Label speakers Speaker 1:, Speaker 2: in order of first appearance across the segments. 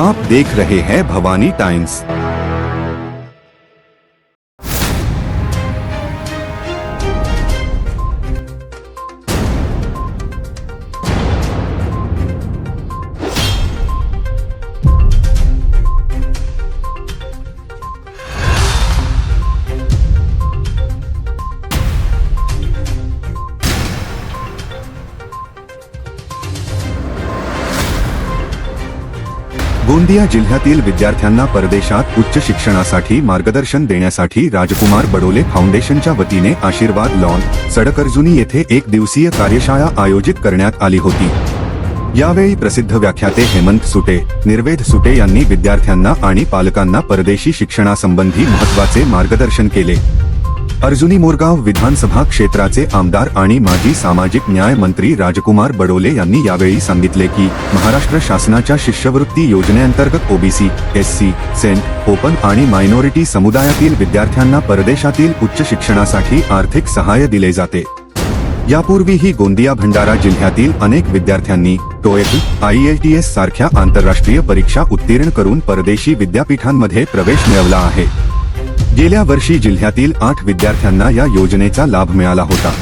Speaker 1: आप देख रहे हैं भवानी टाइम्स। गोंदिया जिल्ह्यातील विद्यार्थ्यांना परदेशात उच्च शिक्षणासाठी मार्गदर्शन देण्यासाठी राजकुमार बडोले फाउंडेशनच्या वतीने आशीर्वाद लॉन सडकर्जुनी येथे एक दिवसीय कार्यशाळा आयोजित करण्यात आली होती. यावेळी प्रसिद्ध व्याख्याते हेमंत सुटे निर्वेद सुटे यांनी विद्यार्थ्यांना आणि पालकांना परदेशी शिक्षणासंबंधी महत्त्वाचे मार्गदर्शन केले. अर्जुनी मोरगाव विधानसभा क्षेत्राचे आमदार आणि माजी सामाजिक न्याय मंत्री राजकुमार बडोले यांनी यावेळी सांगितले की महाराष्ट्र शासनाच्या शिष्यवृत्ती योजनेअंतर्गत ओबीसी एससी सेंट ओपन आणि मायनॉरिटी समुदायातील विद्यार्थ्यांना परदेशातील उच्च शिक्षणासाठी आर्थिक सहाय्य दिले जाते. यापूर्वीही गोंदिया भंडारा जिल्ह्यातील अनेक विद्यार्थ्यांनी टोएफ आयएलटीएस सारख्या आंतरराष्ट्रीय परीक्षा उत्तीर्ण करून परदेशी विद्यापीठांमध्ये प्रवेश मिळवला आहे. गेल्या वर्षी जिल्ह्यातील आठ विद्यार्थ्यांना या योजनेचा लाभ मिळाला होता.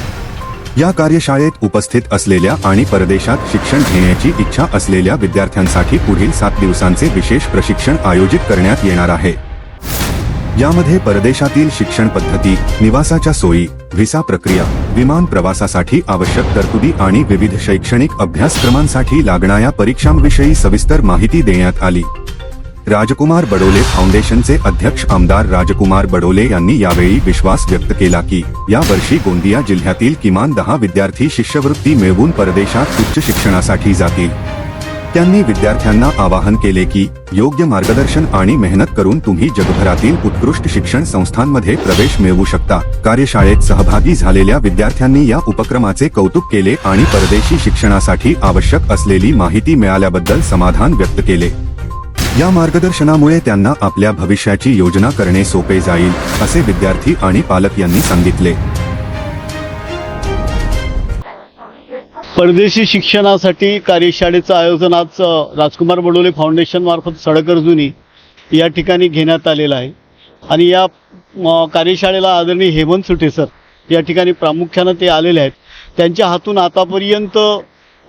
Speaker 1: या कार्यशाळेत उपस्थित असलेल्या आणि परदेशात शिक्षण घेण्याची इच्छा असलेल्या विद्यार्थ्यांसाठी पुढील सात दिवसांचे विशेष प्रशिक्षण आयोजित करण्यात येणार आहे. यामध्ये परदेशातील शिक्षण पद्धती निवासाच्या सोयी व्हिसा प्रक्रिया विमान प्रवासासाठी आवश्यक तरतुदी आणि विविध शैक्षणिक अभ्यासक्रमांसाठी लागणाऱ्या परीक्षांविषयी सविस्तर माहिती देण्यात आली. राजकुमार बडोले फाउंडेशनचे अध्यक्ष आमदार राजकुमार बडोले यांनी यावेळी विश्वास व्यक्त केला की या वर्षी गोंदिया जिल्ह्यातील किमान दहा विद्यार्थी शिष्यवृत्ती मिळवून परदेशात उच्च शिक्षणासाठी जातील. त्यांनी विद्यार्थ्यांना आवाहन केले की योग्य मार्गदर्शन आणि मेहनत करून तुम्ही जगभरातील उत्कृष्ट शिक्षण संस्थांमध्ये प्रवेश मिळवू शकता. कार्यशाळेत सहभागी झालेल्या विद्यार्थ्यांनी या उपक्रमाचे कौतुक केले आणि परदेशी शिक्षणासाठी आवश्यक असलेली माहिती मिळाल्याबद्दल समाधान व्यक्त केले. या मार्गदर्शनामुळे त्यांना आपल्या भविष्याची योजना करणे सोपे जाईल असे विद्यार्थी आणि पालक यांनी सांगितले.
Speaker 2: परदेशी शिक्षणासाठी कार्यशाळेचं आयोजन आज राजकुमार बडोले फाउंडेशन मार्फत सडक या ठिकाणी घेण्यात आलेलं आहे. आणि या कार्यशाळेला आदरणीय हेमंत सुटे सर या ठिकाणी प्रामुख्यानं ते आलेले आहेत. त्यांच्या हातून आतापर्यंत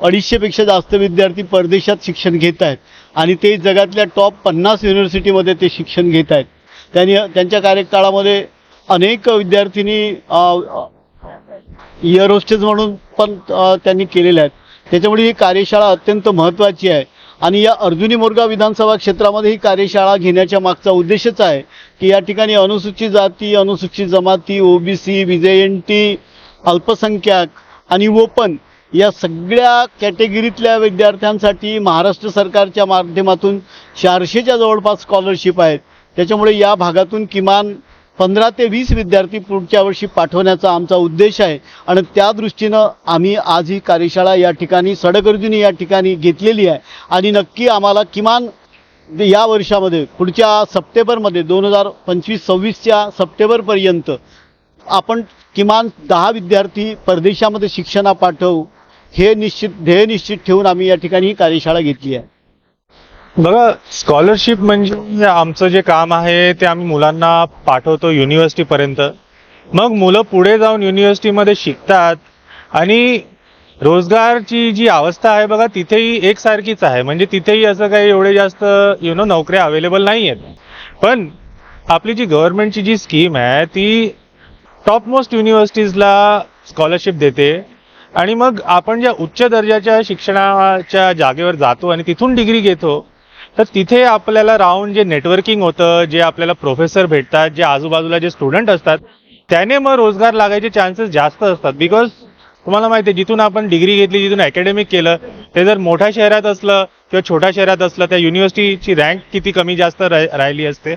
Speaker 2: अडीचशेपेक्षा जास्त विद्यार्थी परदेशात शिक्षण घेत आहेत. आणि ते जगातल्या टॉप पन्नास युनिव्हर्सिटीमध्ये ते शिक्षण घेत आहेत. त्यांनी त्यांच्या कार्यकाळामध्ये अनेक विद्यार्थिनी इयर होस्टेस म्हणून पण त्यांनी केलेल्या आहेत. त्याच्यामुळे ही कार्यशाळा अत्यंत महत्त्वाची आहे. आणि या अर्जुनी मोरगाव विधानसभा क्षेत्रामध्ये ही कार्यशाळा घेण्याच्या मागचा उद्देशच आहे की या ठिकाणी अनुसूचित जाती अनुसूचित जमाती ओबीसी विजयंटी अल्पसंख्याक आणि ओपन या सगळ्या कॅटेगरीतल्या विद्यार्थ्यांसाठी महाराष्ट्र सरकारच्या माध्यमातून चारशेच्या जवळपास स्कॉलरशिप आहेत. त्याच्यामुळे या भागातून किमान पंधरा ते वीस विद्यार्थी पुढच्या वर्षी पाठवण्याचा आमचा उद्देश आहे. आणि त्या दृष्टीनं आम्ही आज ही कार्यशाळा या ठिकाणी सडगर्दीने या ठिकाणी घेतलेली आहे. आणि नक्की आम्हाला किमान या वर्षामध्ये पुढच्या सप्टेंबरमध्ये दोन हजार पंचवीस सव्वीसच्या सप्टेंबरपर्यंत आपण किमान दहा विद्यार्थी परदेशामध्ये शिक्षणा पाठवू हे निश्चित ध्येय निश्चित ठेवून आम्ही या ठिकाणी ही कार्यशाळा घेतली आहे.
Speaker 3: बघा स्कॉलरशिप म्हणजे आमचं जे काम आहे ते आम्ही मुलांना पाठवतो युनिव्हर्सिटीपर्यंत मग मुलं पुढे जाऊन युनिव्हर्सिटीमध्ये शिकतात आणि रोजगारची जी अवस्था आहे बघा तिथेही एकसारखीच आहे. म्हणजे तिथेही असं काही एवढे जास्त यु नो नोकऱ्या अवेलेबल नाही आहेत पण आपली जी गव्हर्नमेंटची जी स्कीम आहे ती टॉप मोस्ट युनिव्हर्सिटीजला स्कॉलरशिप देते. आणि मग आपण ज्या उच्च दर्जाच्या शिक्षणाच्या जागेवर जातो आणि तिथून डिग्री घेतो तर तिथे आपल्याला राहून जे नेटवर्किंग होतं जे आपल्याला प्रोफेसर भेटतात जे आजूबाजूला जे स्टुडंट असतात त्याने मग रोजगार लागायचे चान्सेस जास्त असतात. बिकॉज तुम्हाला माहिती आहे जिथून आपण डिग्री घेतली जिथून अकॅडमिक केलं ते जर मोठ्या शहरात असलं किंवा छोट्या शहरात असलं त्या युनिव्हर्सिटीची रँक किती कमी जास्त राहिली असते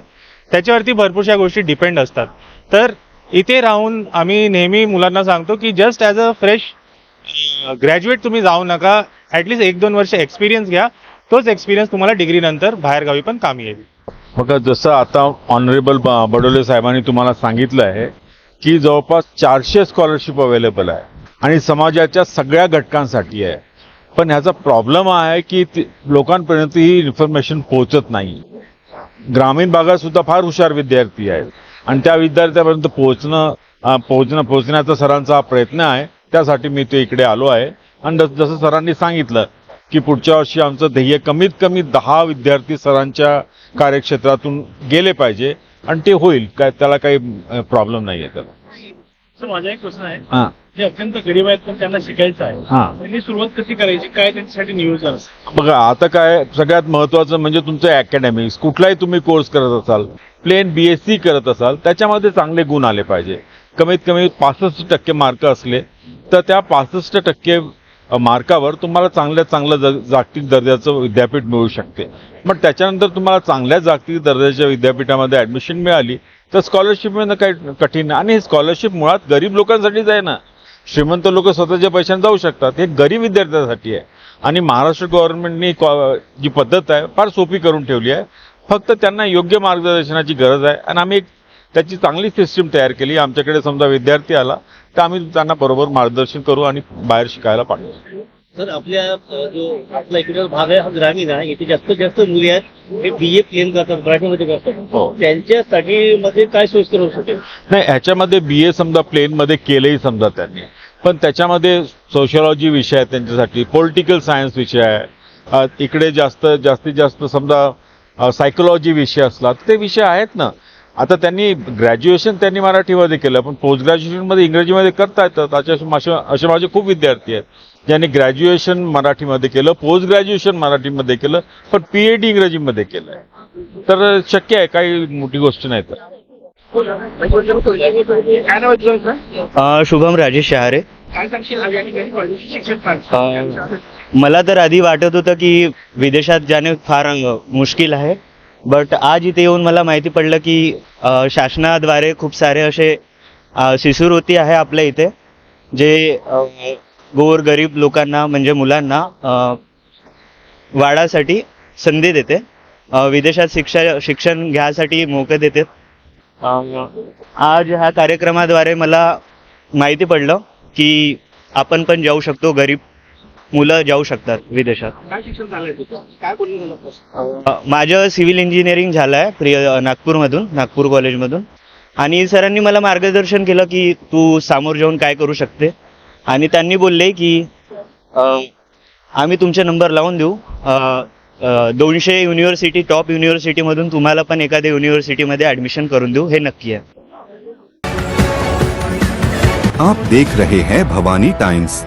Speaker 3: त्याच्यावरती भरपूरशा गोष्टी डिपेंड असतात. तर इथे राहून आम्ही नेहमी मुलांना सांगतो की just as a fresh graduate तुम्ही जाऊ नका. ॲटलिस्ट एक दोन वर्ष एक्सपिरियन्स घ्या. तोच एक्सपिरियन्स तुम्हाला डिग्री नंतर बाहेरगावी पण कामी येईल.
Speaker 4: बघा जसं आता ऑनरेबल बडोले साहेबांनी तुम्हाला सांगितलं आहे की जवळपास चारशे स्कॉलरशिप अवेलेबल आहे आणि समाजाच्या सगळ्या घटकांसाठी आहे. पण ह्याचा प्रॉब्लेम आहे की लोकांपर्यंत ही इन्फॉर्मेशन पोहोचत नाही. ग्रामीण भागात सुद्धा फार हुशार विद्यार्थी आहेत. आणि त्या विद्यार्थ्यापर्यंत पोहोचणं पोहोचणं पोहोचण्याचा सरांचा हा प्रयत्न आहे. त्यासाठी मी ते इकडे आलो आहे. आणि जस- सरांनी सांगितलं की पुढच्या वर्षी आमचं ध्येय कमीत कमी दहा विद्यार्थी सरांच्या कार्यक्षेत्रातून गेले पाहिजे. आणि ते होईल. काय त्याला काही प्रॉब्लेम नाही आहे त्याला.
Speaker 5: माझा एक प्रश्न आहे. जे अत्यंत गरीब आहेत पण त्यांना शिकायचं आहे.
Speaker 4: हां.
Speaker 5: त्यांनी सुरुवात कशी करायची? काय त्यांच्यासाठी नियोजन
Speaker 4: बघा आता काय सगळ्यात महत्वाचं म्हणजे तुमचं अकॅडमिक्स कुठलाही तुम्ही कोर्स करत असाल प्लेन बी एस सी करत असाल त्याच्यामध्ये चांगले गुण आले पाहिजे. कमीत कमी पासष्ट टक्के मार्क असले तर त्या पासष्ट टक्के मार्कावर तुम्हाला चांगल्या चांगलं ज- जागतिक दर्जाचं विद्यापीठ मिळू शकते. मग त्याच्यानंतर तुम्हाला चांगल्या जागतिक दर्जाच्या विद्यापीठामध्ये ॲडमिशन मिळाली तर स्कॉलरशिप मिळणं काही कठीण नाही आणि हे स्कॉलरशिप मुळात गरीब लोकांसाठीच आहे ना. श्रीमंत लोक स्वतःच्या पैशाने जाऊ शकतात. हे गरीब विद्यार्थ्यांसाठी आहे. आणि महाराष्ट्र गव्हर्नमेंटनी कॉ- जी पद्धत आहे फार सोपी करून ठेवली आहे. फक्त त्यांना योग्य मार्गदर्शनाची गरज आहे. आणि आम्ही एक त्याची चांगली सिस्टीम तयार केली. आमच्याकडे समजा विद्यार्थी आला तर आम्ही त्यांना बरोबर मार्गदर्शन करू आणि बाहेर शिकायला पाठवू.
Speaker 6: सर आपल्या जो आपला इकडे भाग आहे हा ग्रामीण आहे इथे जास्तीत जास्त मुली आहेत हे बी ए प्लेन करतात मराठीमध्ये करतात.
Speaker 4: हो.
Speaker 6: त्यांच्यासाठी मध्ये काय सोयीस्कर होऊ शकेल?
Speaker 4: नाही ह्याच्यामध्ये बी ए समजा प्लेनमध्ये केलंही समजा त्यांनी. पण त्याच्यामध्ये सोशलॉजी विषय आहे त्यांच्यासाठी पॉलिटिकल सायन्स विषय आहे. इकडे जास्त जास्तीत जास्त समजा सायकोलॉजी विषय असला ते विषय आहेत ना. आता त्यांनी ग्रॅज्युएशन त्यांनी मराठीमध्ये केलं पण पोस्ट ग्रॅज्युएशनमध्ये इंग्रजीमध्ये करता येतं. त्याच्या असे असे माझे खूप विद्यार्थी आहेत. ज्यांनी ग्रॅज्युएशन मराठीमध्ये केलं पोस्ट ग्रॅज्युएशन मराठीमध्ये केलं पण पी एच डी इंग्रजीमध्ये केलं आहे तर शक्य आहे काही मोठी गोष्ट नाही तर.
Speaker 7: शुभम राजेश शहारे. मला तर आधी वाटत होतं की विदेशात जाणे फार मुश्किल आहे. बट आज इथे येऊन मला माहिती पडलं की अ, शासनाद्वारे खूप सारे असे अ, शिष्यवृत्ती आहे आपल्या इथे जे अ, गोर गरीब लोकांना म्हणजे मुलांना अ, वाढासाठी संधी देते. अ, विदेशात शिक्षा शिक्षण घ्यासाठी मोके देते. अ, आज ह्या कार्यक्रमाद्वारे मला माहिती पडलं की आपण पण जाऊ शकतो गरीब मुलं जाऊ शकतात विदेशात.
Speaker 5: काय शिक्षण झालंय तुझं? काय बोलली झालं
Speaker 7: अ, माझं सिव्हिल इंजिनिअरिंग झालं आहे प्रिय नागपूरमधून नागपूर कॉलेजमधून. आणि सरांनी मला मार्गदर्शन केलं की तू सामोर जाऊन काय करू शकते. आणि त्यांनी बोलले की अ, आम्ही तुमचे नंबर लावून देऊ. अ, अ, दोनशे युनिव्हर्सिटी टॉप युनिव्हर्सिटीमधून तुम्हाला पण एखाद्या युनिव्हर्सिटीमध्ये ॲडमिशन करून देऊ. हे नक्की आहे.
Speaker 1: आप देख रहे हैं भवानी टाइम्स।